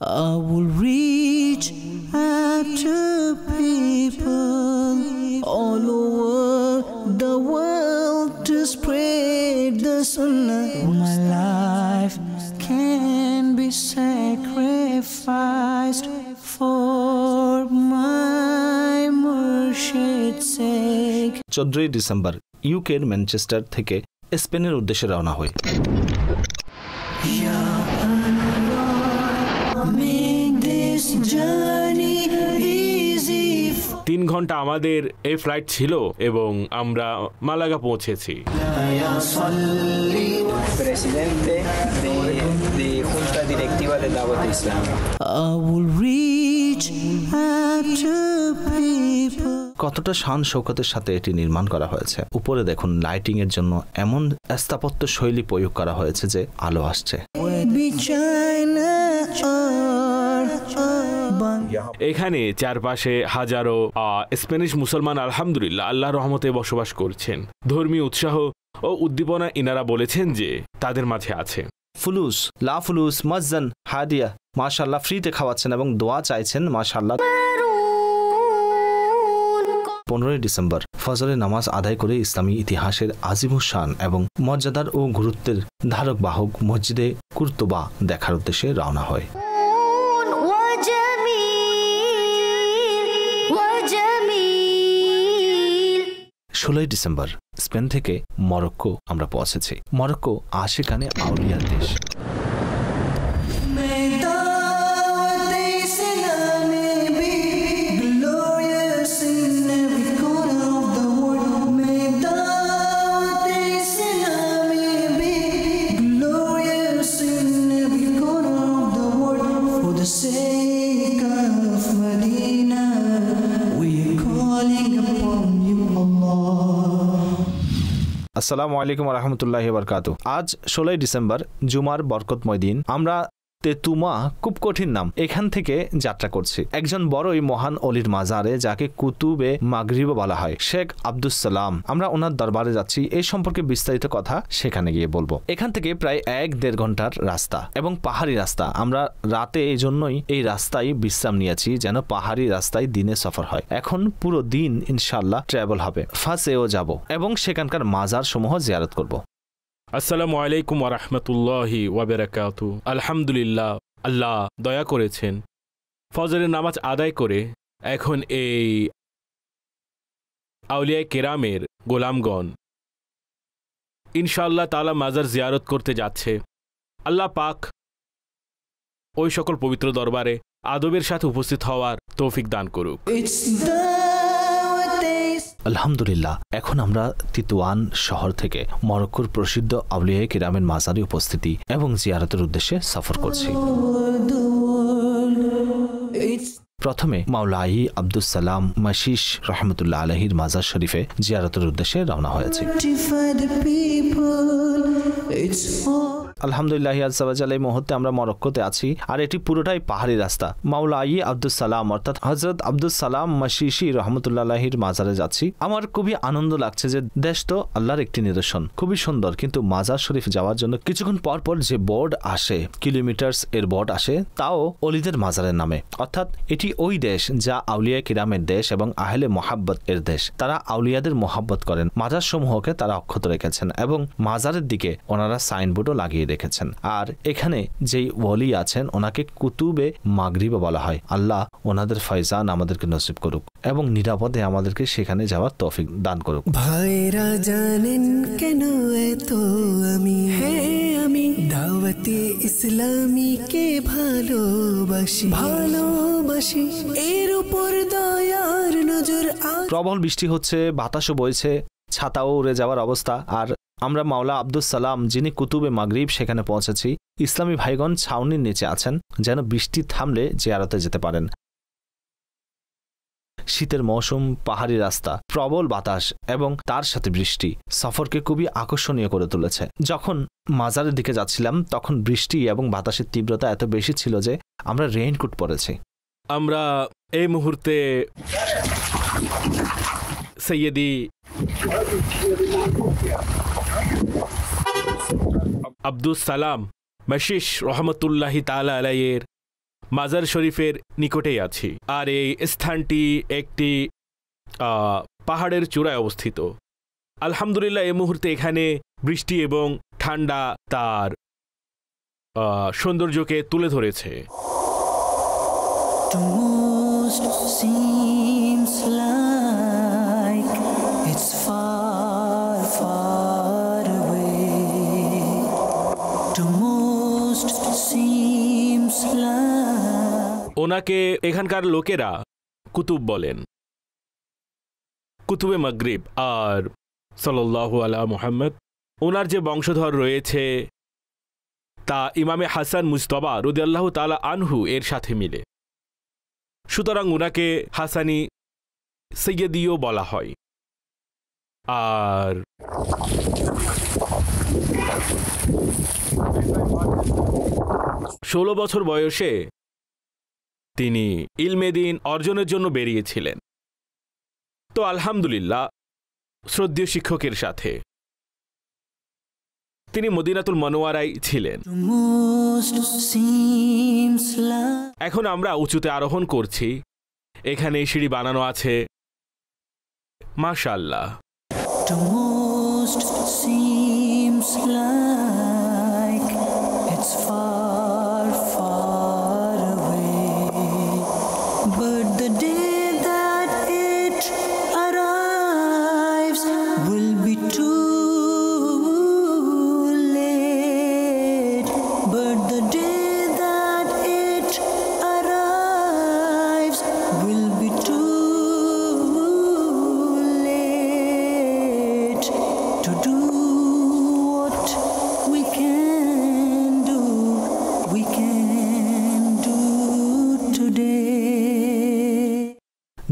I will reach out to people all over the world to spread the sunnah. My life can be sacrificed for my Murshid's sake. চোদ্দই December ইউকের Manchester থেকে স্পেনের উদ্দেশ্যে রওনা হই ঘণ্টা আমাদের এই ফ্লাইট ছিল এবং আমরা মালাগা পৌঁছেছি. কতটা শান শৌকতের সাথে এটি নির্মাণ করা হয়েছে? উপরে দেখুন লাইটিং এর জন্য এমন স্থাপত্য শৈলী প্রয়োগ করা হয়েছে যে আলো আসছে। এখানে চারপাশে হাজারো স্প্যানিশ মুসলমান আলহামদুলিল্লাহ আল্লাহ রহমতে বসবাস করছেন। ধর্মীয় উৎসাহ ও উদ্দীপনা ইনারা বলেছেন যে তাদের মাঝে আছে। ফুলুস লা ফুলুস মজ্জান হাদিয়া মাশাল্লাহ ফ্রিতে খাওয়াচ্ছেন এবং দোয়া চাইছেন মাশাল্লাহ পনেরোই ডিসেম্বর ফজরের নামাজ আদায় করে ইসলামী ইতিহাসের আজিম শান এবং মর্যাদার ও গুরুত্বের ধারক বাহক মসজিদে কুর্তবা দেখার উদ্দেশ্যে রওনা হয়। ষোলোই ডিসেম্বর স্পেন থেকে মরক্কো আমরা পৌঁছেছি। মরক্কো আশিকানে আউলিয়ার দেশ। আসসালামু আলাইকুম রহমতুল্লাহ বরকাত আজ ষোলোই ডিসেম্বর জুমার বরকতময় দিন। আমরা তেতুমা খুব কঠিন নাম। এখান থেকে যাত্রা করছি। একজন বড়ই মহান অলির মাজারে যাকে কুতুবে মাগরিব বলা হয়, শেখ আব্দুস সালাম। আমরা ওনার দরবারে যাচ্ছি। এই সম্পর্কে বিস্তারিত কথা সেখানে গিয়ে বলব। এখান থেকে প্রায় এক দেড় ঘণ্টার রাস্তা এবং পাহাড়ি রাস্তা। আমরা রাতে এই জন্যই এই রাস্তায় বিশ্রাম নিয়েছি যেন পাহাড়ি রাস্তায় দিনে সফর হয়। এখন পুরো দিন ইনশাল্লাহ ট্রাভেল হবে। ফাঁসেও যাব এবং সেখানকার মাজার সমূহ জিয়ারত করব। আসসালামু আলাইকুম ওরহমতুল্লাহি ওয়াবেরাকাতু আলহামদুলিল্লাহ, আল্লাহ দয়া করেছেন। ফজরের নামাজ আদায় করে এখন এই আউলিয়ায় কেরামের গোলামগণ ইনশাআল্লাহ তালা মাজার জিয়ারত করতে যাচ্ছে। আল্লাহ পাক ওই সকল পবিত্র দরবারে আদবের সাথে উপস্থিত হওয়ার তৌফিক দান করুক. আলহামদুলিল্লাহ, এখন আমরা তিতুয়ান শহর থেকে মরক্কোর প্রসিদ্ধ আউলিয়া কিরামের মাজারে উপস্থিতি এবং জিয়ারতের উদ্দেশ্যে সফর করছি। প্রথমে মাওলাই আব্দুস সালাম মাশিস রহমতুল্লাহ আলহির মাজার শরীফে জিয়ারতের উদ্দেশ্যে রওনা হয়েছে। আলহামদুলিল্লাহ আজাল এই মুহূর্তে আমরা মরক্কোতে আছি। আর এটি পুরোটাই পাহাড়ি রাস্তা। মাওলাই আব্দুল সালাম, অর্থাৎ হজরত আব্দুস সালাম মাসিসি রহমতুল্লাহির মাজারে যাচ্ছি। আমার খুবই আনন্দ লাগছে যে দেশ তো আল্লাহর একটি নিদর্শন। খুবই সুন্দর, কিন্তু মাজার শরীফ যাওয়ার জন্য কিছুক্ষণ পর পর যে বোর্ড আসে, কিলোমিটার্স এর বোর্ড আসে, তাও অলিদের মাজারের নামে। অর্থাৎ এটি ওই দেশ যা আউলিয়া কিরামের দেশ এবং আহলে মোহাব্বত এর দেশ। তারা আউলিয়াদের মোহাব্বত করেন। মাজার সমূহকে তারা অক্ষত রেখেছেন এবং মাজারের দিকে ওনারা সাইনবোর্ডও লাগিয়ে রেখেছেন আর এখানে যেই ওয়ালি আছেন ওনাকে কুতুবে মাগরিবা বলা হয়। আল্লাহ ওনাদের ফয়জান আমাদেরকে নসিব করুক এবং নিরাপদে আমাদেরকে সেখানে যাওয়ার তৌফিক দান করুক। ভাইরা জানেন কেন এত আমি? আমি দাওয়াতে ইসলামীকে ভালোবাসি। ভালোবাসি। এর উপর দয়ার নজর প্রবল বৃষ্টি হচ্ছে বাতাসও বইছে ছাতাও উড়ে যাওয়ার অবস্থা। আর আমরা মাওলা আব্দুস সালাম, যিনি কুতুবে মাগরিব সেখানে পৌঁছেছি, ইসলামী ভাইগণ ছাউনির নিচে আছেন, যেন বৃষ্টি থামলে জিয়ারতে যেতে পারেন। শীতের মৌসুম, পাহাড়ি রাস্তা, প্রবল বাতাস এবং তার সাথে বৃষ্টি সফরকে খুবই আকর্ষণীয় করে তুলেছে। যখন মাজারের দিকে যাচ্ছিলাম, তখন বৃষ্টি এবং বাতাসের তীব্রতা এত বেশি ছিল যে আমরা রেইনকোট পরেছি। আমরা এই মুহূর্তে সৈয়দি আব্দুস সালাম মশিস রহমতুল্লাহি তালা আলাইয়ের মাজার শরীফের নিকটেই আছি। আর এই স্থানটি একটি পাহাড়ের চূড়ায় অবস্থিত। আলহামদুলিল্লাহ এই মুহূর্তে এখানে বৃষ্টি এবং ঠান্ডা তার সৌন্দর্যকে তুলে ধরেছে। The most seems like ওনাকে এখানকার লোকেরা কুতুব বলেন। কুতুবে মাগরিব আর সাল্লাল্লাহু আলা মুহাম্মদ, ওনার যে বংশধর রয়েছে তা ইমামে হাসান মুস্তবা রুদিয়াল্লাহ তালা আনহু এর সাথে মিলে। সুতরাং ওনাকে হাসানি সৈয়দিও বলা হয়। আর ষোলো বছর বয়সে তিনি ইলমেদিন অর্জনের জন্য বেরিয়েছিলেন। তো আলহামদুলিল্লাহ শ্রদ্ধীয় শিক্ষকের সাথে। তিনি মদিনাতুল মনোয়ারাই ছিলেন। এখন আমরা উঁচুতে আরোহণ করছি। এখানে সিঁড়ি বানানো আছে। মাশাল্লাহ the most seems like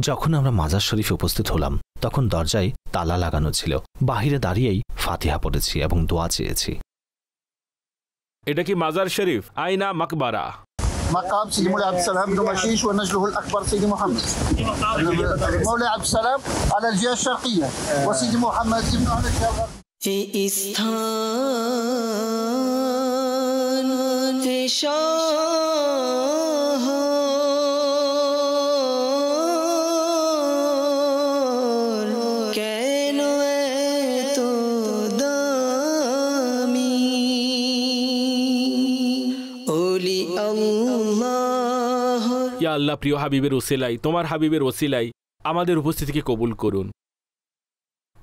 যখন আমরা মাজার শরীফে উপস্থিত হলাম তখন দরজায় তালা লাগানো ছিল বাহিরে দাঁড়িয়েই ফাতিহা পড়েছি এবং দোয়া চেয়েছি এটা কি মাজার শরীফ আইনা মাকবারা مقام سيدي مولاي عبد السلام بن مشيش ونجله الاكبر سيدي محمد مولاي عبد السلام على الجهه الشرقيه وسيدي محمد ابن على الجهه الغربيه আল্লাহ প্রিয় হাবিবের ওসিলাই, তোমার হাবিবের ওসিলাই, আমাদের উপস্থিতিকে কবুল করুন।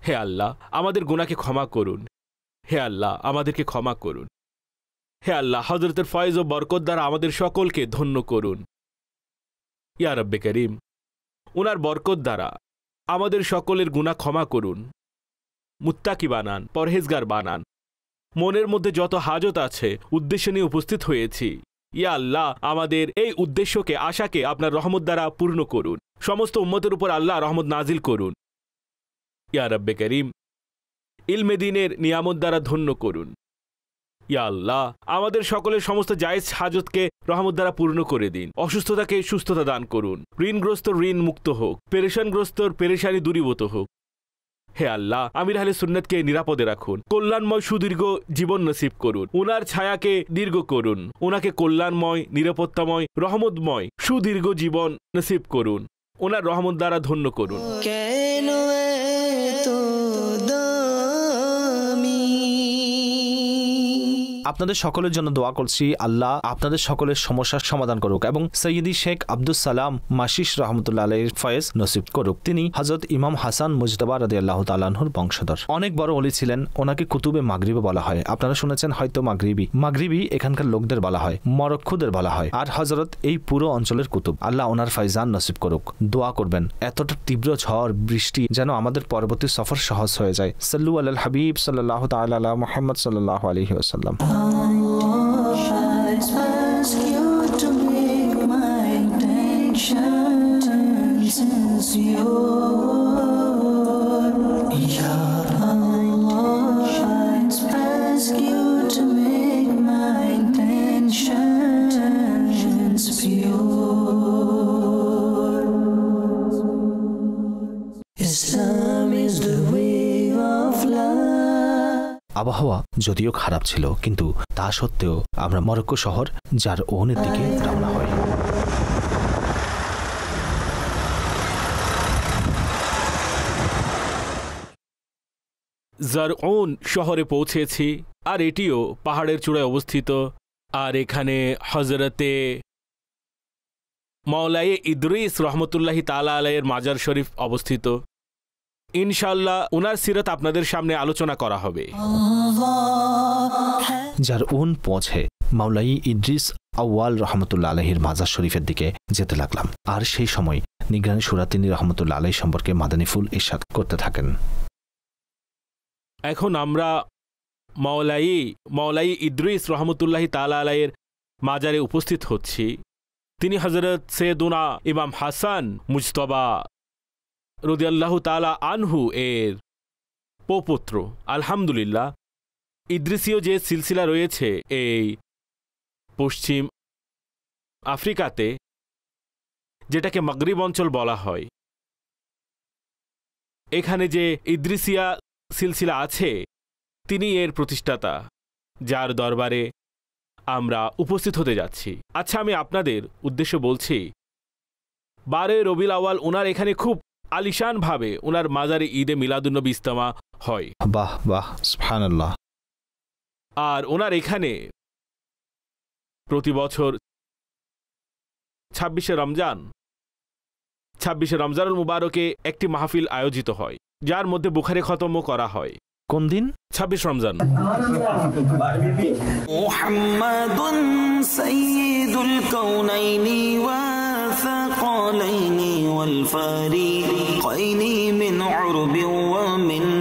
হে আল্লাহ, আমাদের গুনাহকে ক্ষমা করুন। হে আল্লাহ, আমাদেরকে ক্ষমা করুন। হে আল্লাহ হজরতের ফয়েজ ও বরকত দ্বারা আমাদের সকলকে ধন্য করুন। ইয়া রব্বে করিম, উনার বরকত দ্বারা আমাদের সকলের গুনাহ ক্ষমা করুন। মুত্তাকি বানান, পরহেজগার বানান। মনের মধ্যে যত হাজত আছে, উদ্দেশ্য নিয়ে উপস্থিত হয়েছি। ইয়া আল্লাহ, আমাদের এই উদ্দেশ্যকে, আশাকে আপনার রহমত দ্বারা পূর্ণ করুন। সমস্ত উম্মতের উপর আল্লাহ রহমত নাজিল করুন। ইয়া রব্বে করিম ইলমেদিনের নিয়ামত দ্বারা ধন্য করুন। ইয়া আল্লাহ, আমাদের সকলের সমস্ত জায়েজ হাজতকে রহমত দ্বারা পূর্ণ করে দিন। অসুস্থতাকে সুস্থতা দান করুন। ঋণগ্রস্ত ঋণ মুক্ত হোক। পেরেশানগ্রস্তর পেরেশানি দূরীভূত হোক। হে আল্লাহ, আমির আহলে সুন্নতকে নিরাপদে রাখুন। কল্যাণময় সুদীর্ঘ জীবন নসিব করুন। উনার ছায়াকে দীর্ঘ করুন। ওনাকে কল্যাণময়, নিরাপত্তাময়, রহমতময়, সুদীর্ঘ জীবন নসিব করুন। ওনার রহমত দ্বারা ধন্য করুন। আপনাদের সকলের জন্য দোয়া করছি। আল্লাহ আপনাদের সকলের সমস্যার সমাধান করুক এবং সৈয়দি শেখ আব্দুল সালাম মাসিস রহমতুল্লাহ আলহের ফয়েজ নসিব করুক। তিনি হজরত ইমাম হাসান মুজতবা রদি আল্লাহ তালাহুর বংশধর। অনেক বড় অলি ছিলেন, ওনাকে কুতুবে মাগরিবে বলা হয়। আপনারা শুনেছেন হয়তো মাগরিবি। মাগরিবি এখানকার লোকদের বলা হয় মরক্ষুদের বলা হয়। আর হজরত এই পুরো অঞ্চলের কুতুব। আল্লাহ ওনার ফাইজান নসিব করুক। দোয়া করবেন। এতটা তীব্র ঝড়, বৃষ্টি যেন আমাদের পরবর্তী সফর সহজ হয়ে যায়। সাল্লু আল হাবিব সাল্লাহ তাল্লাহ মোহাম্মদ সাল্লাহ আলহি আসাল্লাম Since you আবহাওয়া যদিও খারাপ ছিল, কিন্তু তা সত্ত্বেও আমরা মরক্কো শহর, যার ওহনের দিকে রওনা হই। জারউন শহরে পৌঁছেছি, আর এটিও পাহাড়ের চূড়ায় অবস্থিত। আর এখানে হজরতে মাওলাই ইদ্রিস রহমতুল্লাহি তালা আলাইয়ের মাজার শরীফ অবস্থিত। ইনশাল্লাহ ওনার সিরত আপনাদের সামনে আলোচনা করা হবে। যার উন পৌঁছে মাওলাই ইদ্রিস আউয়াল রহমতুল্লা আলহির মাজার শরীফের দিকে যেতে লাগলাম। আর সেই সময় নিগরানি সুরাতিনী রহমতুল্লা আলহী সম্পর্কে মাদানী ফুল ইরশাদ করতে থাকেন। এখন আমরা মাওলাই মাওলাই ইদ্রিস রহমতুল্লাহি তালা আলাইয়ের মাজারে উপস্থিত হচ্ছি। তিনি হজরত সেদুনা ইমাম হাসান মুজতবা রদিয়াল্লাহ তালা আনহু এর পোপুত্র। আলহামদুলিল্লাহ। ইদ্রিসীয় যে সিলসিলা রয়েছে এই পশ্চিম আফ্রিকাতে, যেটাকে মাগরিব অঞ্চল বলা হয়, এখানে যে ইদ্রিসিয়া সিলসিলা আছে, তিনি এর প্রতিষ্ঠাতা, যার দরবারে আমরা উপস্থিত হতে যাচ্ছি। আচ্ছা আমি আপনাদের উদ্দেশ্য বলছি, বারে রবিল আওয়াল ওনার এখানে খুব আলিশান ভাবে ওনার মাজারে ঈদে মিলাদুন্নবী ইস্তমা হয়। বাহ বাহ সুবহানাল্লাহ। আর ওনার এখানে প্রতি বছর ছাব্বিশে রমজান ছাব্বিশে রমজানুল মুবারকে একটি মাহফিল আয়োজিত হয় যার মধ্যে বুখারে খতমও করা হয়। কোন দিন? ছাব্বিশ রমজান। মোহাম্মদ সৈয়দুল কৌনাইনি والثقلين والفريقين من عرب ومن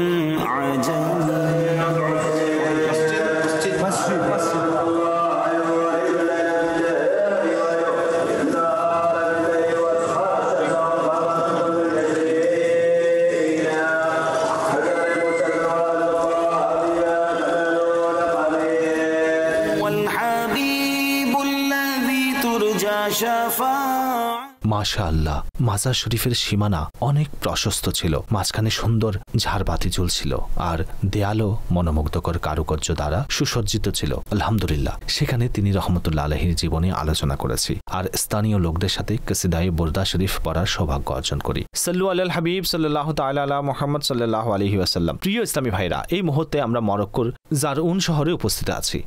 মাশা আল্লাহ মাজার শরীফের সীমানা অনেক প্রশস্ত ছিল, মাঝখানে সুন্দর ঝাড়বাতি ঝুলছিল আর দেয়ালও মনোমুগ্ধকর কারুকার্য দ্বারা সুসজ্জিত ছিল। আলহামদুলিল্লাহ, সেখানে তিনি রহমতুল্লাহ আলহির জীবনে আলোচনা করেছি, আর স্থানীয় লোকদের সাথে কসিদাই বোরদা শরীফ পড়ার সৌভাগ্য অর্জন করি। সাল্লু আল হাবিব সাল্লাহ তাল্লাহ মোহাম্মদ সাল্লাহ আলহি আসাল্লাম প্রিয় ইসলামী ভাইরা, এই মুহূর্তে আমরা মরক্কোর জারউন শহরে উপস্থিত আছি।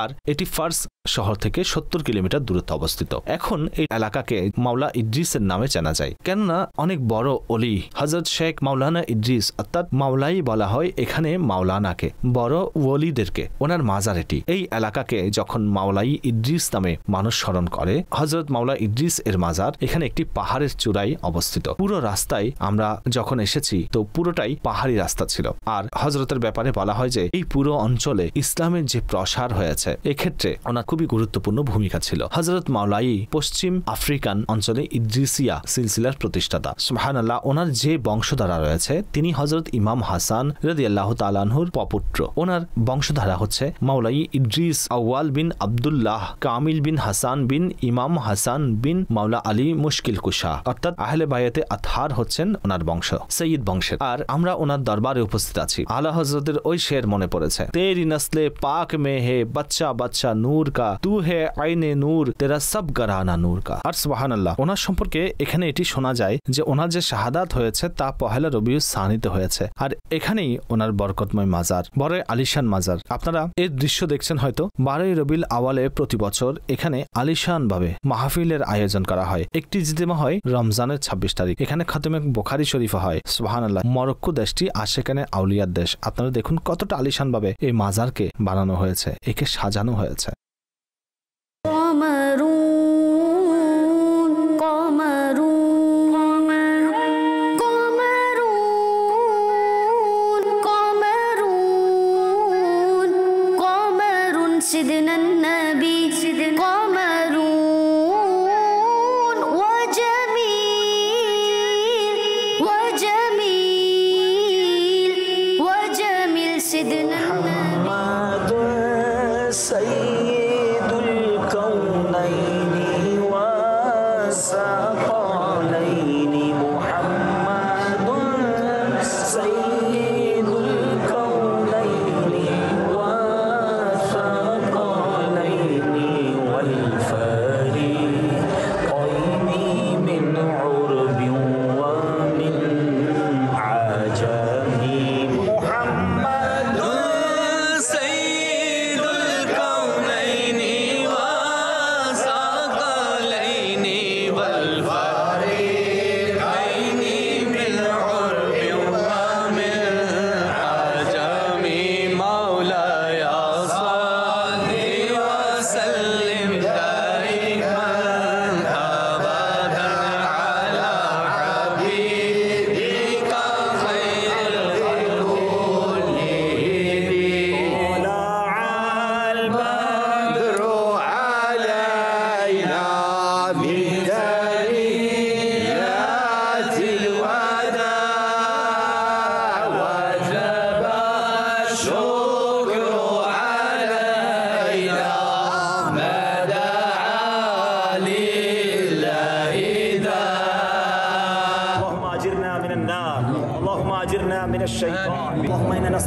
আর এটি ফার্স শহর থেকে সত্তর কিলোমিটার দূরত্বে অবস্থিত। এখন এই এলাকাকে মাওলা ইদ্রিসের নামে জানা যায়। কেননা অনেক বড় অলি হজরত শেখ মাওলানা ইদ্রিস, অর্থাৎ মাওলাই বলা হয় এখানে মাওলানাকে, বড় ওলিদেরকে, ওনার মাজার এটি এই এলাকাকে যখন মাওলাই ইদ্রিস নামে মানুষ স্মরণ করে হজরত মাওলা ইদ্রিস এর মাজার এখানে একটি পাহাড়ের চূড়ায় অবস্থিত। পুরো রাস্তায় আমরা যখন এসেছি, তো পুরোটাই পাহাড়ি রাস্তা ছিল। আর হজরতের ব্যাপারে বলা হয় যে, এই পুরো অঞ্চলে ইসলামের যে প্রসার হয়েছে এক্ষেত্রে ওনার খুবই গুরুত্বপূর্ণ ভূমিকা ছিল। হজরত মাওলাই পশ্চিম আফ্রিকান অঞ্চলে ইদ্রিসিয়া সিলসিলার প্রতিষ্ঠাতা। সুহান আল্লাহ ওনার যে বংশধারা রয়েছে, তিনি হজরত ইমাম হাসান রদি আল্লাহ তালানহুর পপুত্র। ওনার বংশধারা হচ্ছে মাওলাই ইদ্রিস আউয়াল বিন আবদুল্লাহ, কামিল বিন হাসান বিন ইমাম হাসান বিন মাওলা আলী মুশকিল কুশা। অর্থাৎ আহলে বায়াতে আতহার হচ্ছেন ওনার বংশ সঈদ বংশের। আর আমরা ওনার দরবারে উপস্থিত আছি। আলা হজরতের ওই শের মনে পড়েছে। তেরি নসলে পাক মে হে বাচ্চা বাচ্চা নূর কা। তু হে আইনে নূর, তেরা সব গরানা নূর কা। আর সুবাহান আল্লাহ ওনার সম্পর্কে এখানে এটি শোনা যায় যে ওনার যে শাহাদাত হয়েছে, তা পহেলা রবিউস সানিতে হয়েছে। আর এখানেই ওনার বরকতময় মাজার বড় আলিশান মাজার। আপনারা এর দৃশ্য দেখছেন হয়তো, বারোই রবিল আওয়ালে প্রতি বছর এখানে আলিশান ভাবে মাহফিলের আয়োজন করা হয়। একটি জিতেমা হয় রমজানের ছাব্বিশ তারিখ। এখানে খাতেমে বোখারি শরীফা হয় সুবাহান আল্লাহ মরক্কো দেশটি আশেখানে আউলিয়ার দেশ। আপনারা দেখুন কতটা আলিশান ভাবে এই মাজারকে বানানো হয়েছে। একে সাজানো হয়েছে।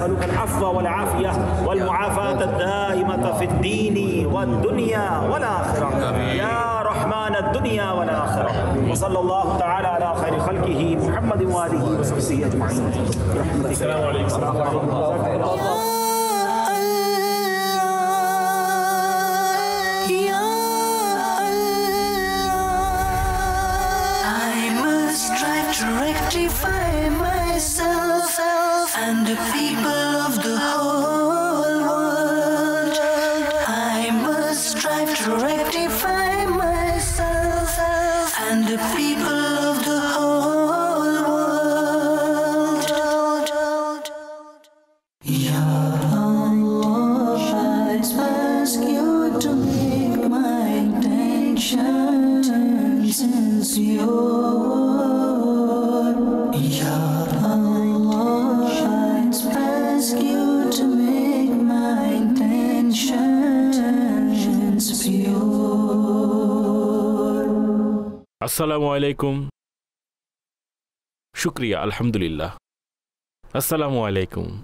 نسألك العفو والعافية والمعافاة الدائمة في الدين والدنيا والآخرة. يا رحمن الدنيا والآخرة. وصلى الله تعالى على خير خلقه محمد وآله وصحبه أجمعين. السلام عليكم. ورحمة الله وبركاته The people আসসালামু আলাইকুম শুক্রিয়া আলহামদুলিল্লাহ আসসালামু আলাইকুম কেন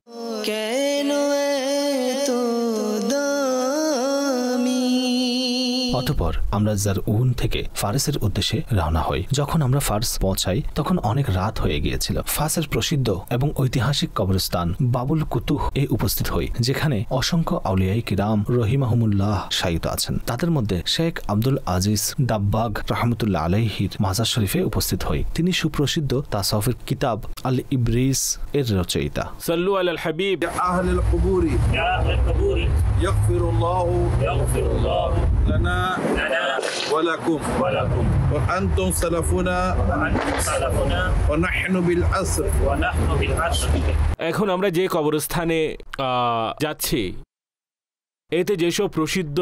অতপর আমরা জারউন থেকে ফারসের উদ্দেশ্যে রওনা হই। যখন আমরা ফার্স পৌঁছাই তখন অনেক রাত হয়ে গিয়েছিল। ফার্সের প্রসিদ্ধ এবং ঐতিহাসিক কবরস্থান বাবুল কুতুহ এ উপস্থিত হই যেখানে অসংখ্য আউলিয়াই কিরাম রহিমাহমুল্লাহ শায়িত আছেন। তাদের মধ্যে শেখ আব্দুল আজিজ দাব্বাগ রহমতুল্লাহ আলাইহির মাজার শরীফে উপস্থিত হই। তিনি সুপ্রসিদ্ধ তাসফের কিতাব আল ইবরিস এর রচয়িতা। সাল্লু আল হাবিব। ইয়া লানা لنا لنا ولكم ولكم وأنتم سلفنا وانتم سلفنا ونحن بالعصر ونحن بالعشر এখন আমরা যে কবরস্থানে আহ, যাচ্ছি এতে যেসব প্রসিদ্ধ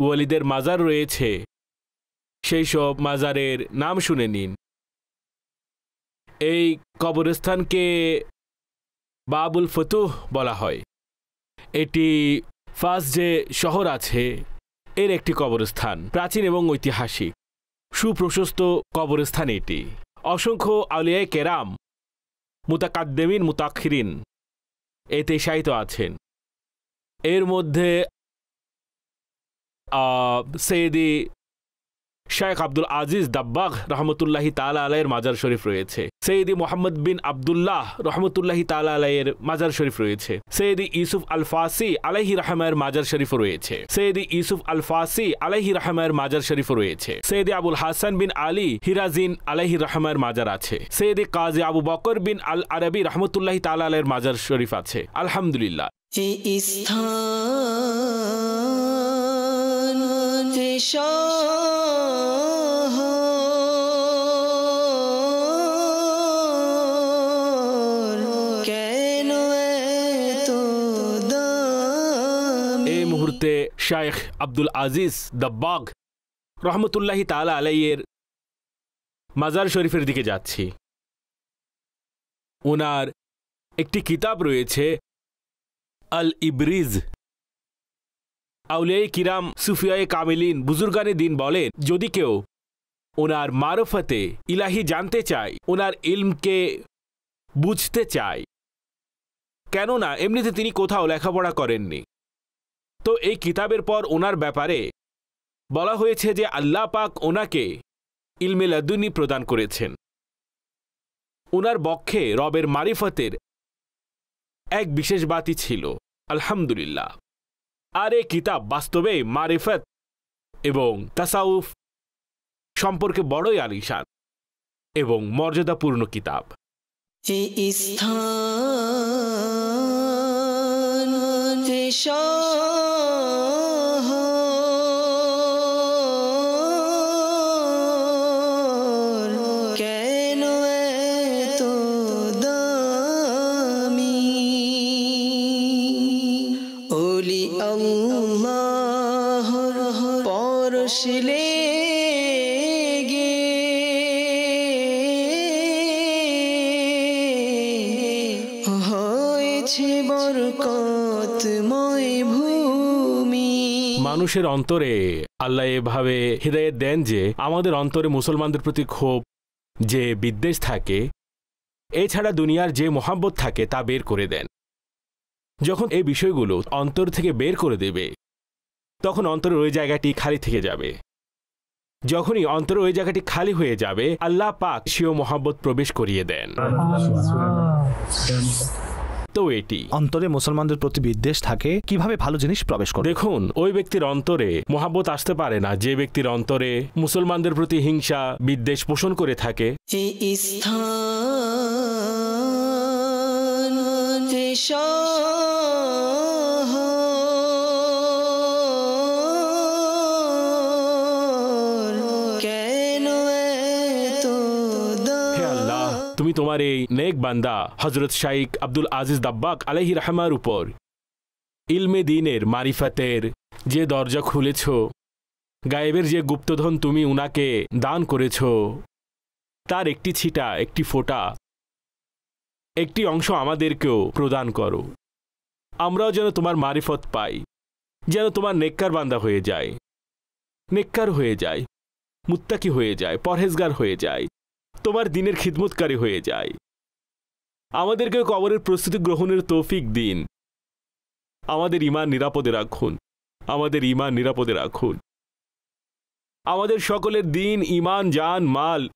ওয়ালিদের মাজার রয়েছে সেই সব মাজারের নাম শুনে নিন এই কবরস্থানকে বাবুল ফতুহ বলা হয় এটি ফার্স্ট যে শহর আছে এর একটি কবরস্থান প্রাচীন এবং ঐতিহাসিক। সুপ্রশস্ত কবরস্থান এটি। অসংখ্য আউলিয়ায় কেরাম মুতাকাদ্দেমিন মুতাক্ষিরিন এতে শায়িত আছেন। এর মধ্যে আহ, শেখ আব্দুল আজিজ দাব্বাগ রহমতুল্লাহি তালা আলাইয়ের মাজার শরীফ রয়েছে। সৈয়দি মোহাম্মদ বিন আবদুল্লাহ রহমতুল্লাহি তালা আলাইয়ের মাজার শরীফ রয়েছে। সৈয়দি ইউসুফ আল ফাসি আলাইহি রহমায়ের মাজার শরীফ রয়েছে। সৈয়দি ইউসুফ আল ফাসি আলাইহি রহমায়ের মাজার শরীফ রয়েছে। সৈয়দি আবুল হাসান বিন আলী হিরাজিন আলাইহি রহমায়ের মাজার আছে। সৈয়দি কাজী আবু বকর বিন আল আরবি রহমতুল্লাহি তালা আলাইয়ের মাজার শরীফ আছে। আলহামদুলিল্লাহ। স্থান মুহূর্তে শায়েখ আব্দুল আজিজ দ্য দাব্বাগ রহমতুল্লাহি তালা আলাইয়ের মাজার শরীফের দিকে যাচ্ছি। ওনার একটি কিতাব রয়েছে আল ইব্রিজ আউলিয়াই কিরাম সুফিয়ায় কামিলিন বুজুর্গানে দিন বলেন, যদি কেউ ওনার মারফতে ইলাহি জানতে চায়, ওনার ইলমকে বুঝতে চায়, কেননা এমনিতে তিনি কোথাও লেখাপড়া করেননি। তো এই কিতাবের পর ওনার ব্যাপারে বলা হয়েছে যে আল্লাহ পাক ওনাকে ইলমে লাদুনি প্রদান করেছেন। ওনার বক্ষে রবের মারিফতের এক বিশেষ বাতি ছিল, আলহামদুলিল্লাহ। আর এই কিতাব বাস্তবে মারিফত এবং তাসাউফ সম্পর্কে বড়ই আলিশান এবং মর্যাদাপূর্ণ কিতাব। স্থান ভূমি। মানুষের অন্তরে আল্লাহ এভাবে হৃদয়ের দেন যে আমাদের অন্তরে মুসলমানদের প্রতি ক্ষোভ যে বিদ্বেষ থাকে এছাড়া দুনিয়ার যে মোহাব্বত থাকে তা বের করে দেন। যখন এই বিষয়গুলো অন্তর থেকে বের করে দেবে তখন অন্তরে ওই জায়গাটি খালি থেকে যাবে। যখনই অন্তর ওই জায়গাটি খালি হয়ে যাবে আল্লাহ পাক সেও মোহাম্মত প্রবেশ করিয়ে দেন। তো এটি। অন্তরে মুসলমানদের প্রতি বিদ্বেষ থাকে কীভাবে ভালো জিনিস প্রবেশ করে? দেখুন ওই ব্যক্তির অন্তরে মহাব্বত আসতে পারে না। যে ব্যক্তির অন্তরে মুসলমানদের প্রতি হিংসা বিদ্বেষ পোষণ করে থাকে স্থান তুমি তোমার এই নেক বান্দা হজরত শাইক আব্দুল আজিজ দাব্বাক আলহি রহমার উপর। ইলমে দিনের মারিফাতের যে দরজা খুলেছ, গায়েবের যে গুপ্তধন তুমি উনাকে দান করেছ, তার একটি ছিটা, একটি ফোঁটা, একটি অংশ আমাদেরকেও প্রদান করো। আমরাও যেন তোমার মারিফত পাই, যেন তোমার নেককার বান্দা হয়ে যায়। নেককার হয়ে যায়, মুত্তাকি হয়ে যায়, পরহেজগার হয়ে যায়। তোমার দিনের খিদমতকারী হয়ে যায় আমাদেরকে কবরের প্রস্তুতি গ্রহণের তৌফিক দিন। আমাদের ইমান নিরাপদে রাখুন। আমাদের ইমান নিরাপদে রাখুন। আমাদের সকলের দিন ইমান যান মাল,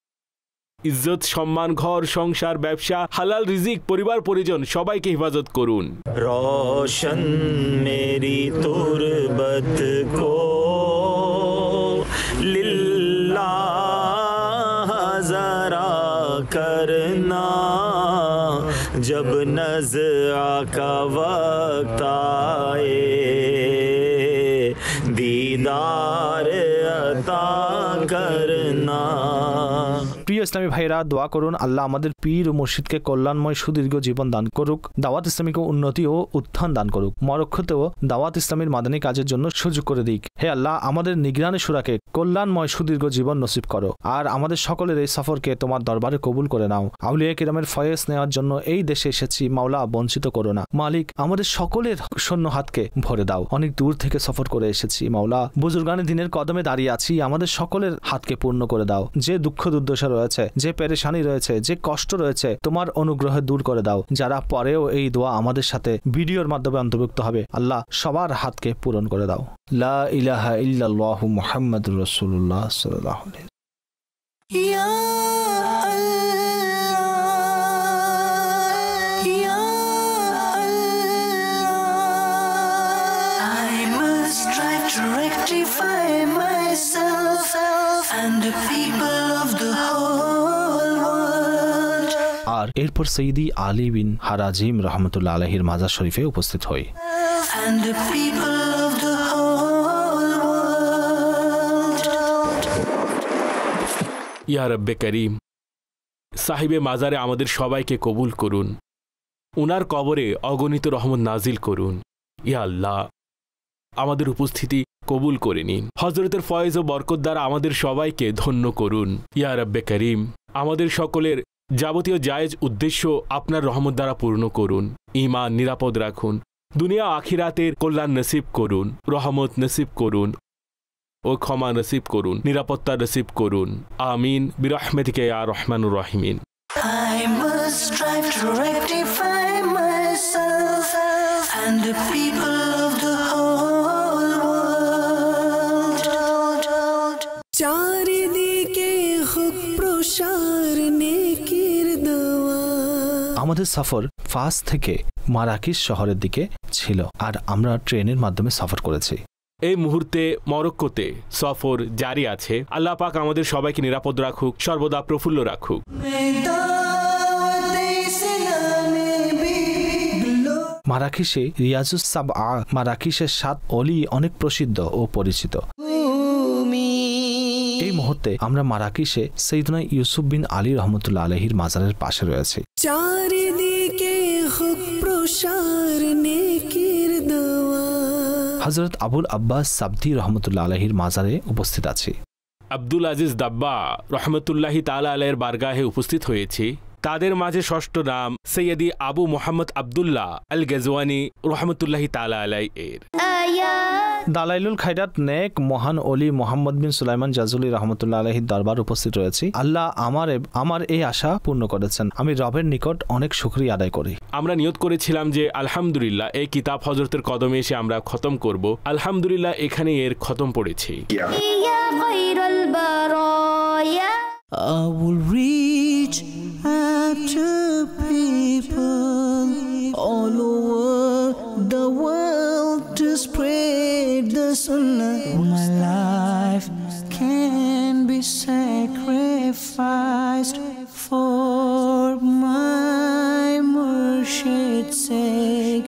ইজ্জত, সম্মান, ঘর, সংসার, ব্যবসা, হালাল রিজিক, পরিবার, পরিজন, সবাইকে হেফাজত করুন। রোশন মেরি তোর কো नज़ा का वक्त आए। दीदार প্রিয় ইসলামী ভাইরা দোয়া করুন আল্লাহ আমাদের পীর ও মুর্শিদকে কল্যাণময় সুদীর্ঘ জীবন দান করুক, দাওয়াত ইসলামীকে উন্নতি ও উত্থান দান করুক। মরক্ষতেও দাওয়াত ইসলামীর মাদানী কাজের জন্য সুযোগ করে দিক। হে আল্লাহ, আমাদের নিগরানি সুরাকে কল্যাণময় সুদীর্ঘ জীবন নসিব করো। আর আমাদের সকলের এই সফরকে তোমার দরবারে কবুল করে নাও। আউলিয়া কিরামের ফয়েস নেওয়ার জন্য এই দেশে এসেছি, মাওলা বঞ্চিত করো না। মালিক, আমাদের সকলের সৈন্য হাতকে ভরে দাও। অনেক দূর থেকে সফর করে এসেছি, মাওলা। বুজুর্গানি দিনের কদমে দাঁড়িয়ে আছি, আমাদের সকলের হাতকে পূর্ণ করে দাও। যে দুঃখ দুর্দশা রয়েছে যে পেরেশানি রয়েছে, যে কষ্ট রয়েছে, তোমার অনুগ্রহে দূর করে দাও। যারা পরেও এই দোয়া আমাদের সাথে ভিডিওর মাধ্যমে অন্তর্ভুক্ত হবে, আল্লাহ সবার হাতকে পূরণ করে দাও। লা ইলাহা ইল্লাল্লাহু মুহাম্মাদুর রাসূলুল্লাহ rectify myself and the people আর এরপর সঈদি আলী বিন হারাজিম রহমতুল্লাহ আলহির মাজার শরীফে উপস্থিত হই. ইয়া রব্বে করিম সাহিবে মাজারে আমাদের সবাইকে কবুল করুন। উনার কবরে অগণিত রহমত নাজিল করুন। ইয়া আল্লাহ আমাদের উপস্থিতি কবুল করে নিন। হজরতের ফয়েজ ও বরকত দ্বারা আমাদের সবাইকে ধন্য করুন। ইয়া রব্বে করিম আমাদের সকলের যাবতীয় জায়েজ উদ্দেশ্য আপনার রহমত দ্বারা পূর্ণ করুন। ইমান নিরাপদ রাখুন। দুনিয়া আখিরাতের কল্যাণ নসিব করুন। রহমত নসিব করুন ও ক্ষমা নসিব করুন। নিরাপত্তা নসিব করুন। আমিন। বিরহমেদিকে আর রহমানুর রহিমিন। I must strive to rectify myself and the people of the whole world. চারিদিকে হোক প্রসার আমাদের সফর ফাস থেকে মারাকিস শহরের দিকে ছিল আর আমরা ট্রেনের মাধ্যমে সফর করেছি। এই মুহূর্তে মরক্কোতে সফর জারি আছে। আল্লাহ পাক আমাদের সবাইকে নিরাপদ রাখুক সর্বদা প্রফুল্ল রাখুক। মারাকিসে রিয়াজুস সাব আ মারাকিসের সাত অলি অনেক প্রসিদ্ধ ও পরিচিত। এই মুহূর্তে আমরা মারাকিসে সৈদনা ইউসুফ বিন আলী রহমতুল্লাহ আলহির মাজারের পাশে রয়েছি। নেকির হজরত আবুল আব্বাস সাবদি রহমতুল্লা আলহির মাজারে উপস্থিত আছে। আব্দুল আজিজ দাব্বা রহমতুল্লাহি তালা আলের বারগাহে উপস্থিত হয়েছি। তাদের মাঝে ষষ্ঠ নাম সৈয়দি আবু মোহাম্মদ আবদুল্লাহ আল গেজওয়ানি রহমতুল্লাহি তালা আলাই এর। দালাইলুল খাইরাত নেক মহান অলি মোহাম্মদ বিন সুলাইমান জাজুলি রহমতুল্লাহ আলহির দরবার উপস্থিত রয়েছি। আল্লাহ আমার আমার এই আশা পূর্ণ করেছেন। আমি রবের নিকট অনেক সুক্রিয়া আদায় করি। আমরা নিয়োগ করেছিলাম যে আলহামদুলিল্লাহ এই কিতাব হজরতের কদমে এসে আমরা খতম করব। আলহামদুলিল্লাহ এখানে এর খতম পড়েছি। I will reach out to people all over the world to spread the sunnah. My life can be sacrificed for my Murshid's sake.